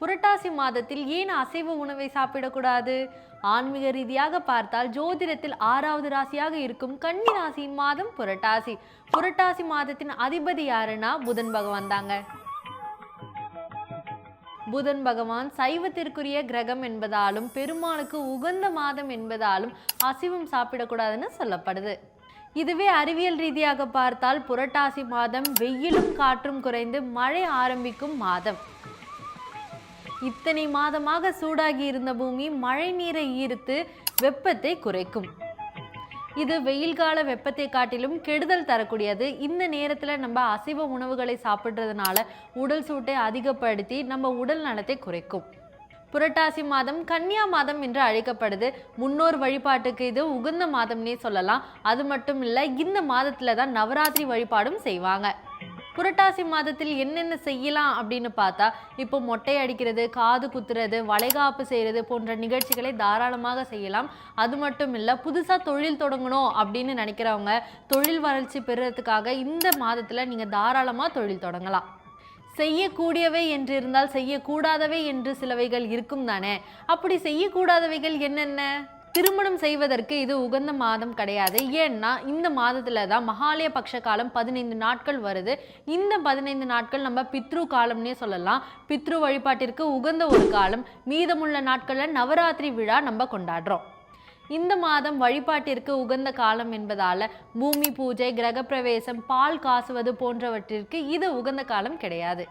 புரட்டாசி மாதத்தில் ஏன் அசைவ உணவை சாப்பிடக்கூடாது? ஆன்மீக ரீதியாக பார்த்தால் ஜோதிடத்தில் ஆறாவது ராசியாக இருக்கும் கன்னி ராசியின் மாதம் புரட்டாசி. புரட்டாசி மாதத்தின் அதிபதி யாருன்னா புதன் பகவான் தாங்க. புதன் பகவான் சைவத்திற்குரிய கிரகம் என்பதாலும் பெருமாளுக்கு உகந்த மாதம் என்பதாலும் அசைவம் சாப்பிடக்கூடாதுன்னு சொல்லப்படுது. இதுவே அறிவியல் ரீதியாக பார்த்தால் புரட்டாசி மாதம் வெயிலும் காற்றும் குறைந்து மழை ஆரம்பிக்கும் மாதம். இத்தனை மாதமாக சூடாகி இருந்த பூமி மழை நீரை ஈர்த்து வெப்பத்தை குறைக்கும். இது வெயில் கால வெப்பத்தை காட்டிலும் கெடுதல் தரக்கூடியது. இந்த நேரத்தில் நம்ம அசைவ உணவுகளை சாப்பிட்றதுனால உடல் சூட்டை அதிகப்படுத்தி நம்ம உடல் நலத்தை குறைக்கும். புரட்டாசி மாதம் கன்னியா மாதம் என்று அழைக்கப்படுது. முன்னோர் வழிபாட்டுக்கு இது உகந்த மாதம்னே சொல்லலாம். அது மட்டும் இல்லை இந்த மாதத்தில் தான் நவராத்திரி வழிபாடும் செய்வாங்க. புரட்டாசி மாதத்தில் என்னென்ன செய்யலாம் அப்படின்னு பார்த்தா இப்போ மொட்டை அடிக்கிறது காது குத்துறது வளைகாப்பு செய்கிறது போன்ற நிகழ்ச்சிகளை தாராளமாக செய்யலாம். அது மட்டும் இல்லை புதுசாக தொழில் தொடங்கணும் அப்படின்னு நினைக்கிறவங்க தொழில் வளர்ச்சி பெறுறதுக்காக இந்த மாதத்தில் நீங்கள் தாராளமாக தொழில் தொடங்கலாம். செய்யக்கூடியவை என்று இருந்தால் செய்யக்கூடாதவை என்று சிலவைகள் இருக்கும் தானே? அப்படி செய்யக்கூடாதவைகள் என்னென்ன? திருமணம் செய்வதற்கு இது உகந்த மாதம் கிடையாது. ஏன்னா இந்த மாதத்தில் தான் மகாலய பக்ஷ காலம் பதினைந்து நாட்கள் வருது. இந்த பதினைந்து நாட்கள் நம்ம பித்ரு காலம்னே சொல்லலாம். பித்ரு வழிபாட்டிற்கு உகந்த ஒரு காலம். மீதமுள்ள நாட்களில் நவராத்திரி விழா நம்ம கொண்டாடுறோம். இந்த மாதம் வழிபாட்டிற்கு உகந்த காலம் என்பதால் பூமி பூஜை கிரகப்பிரவேசம் பால் காசுவது போன்றவற்றிற்கு இது உகந்த காலம் கிடையாது.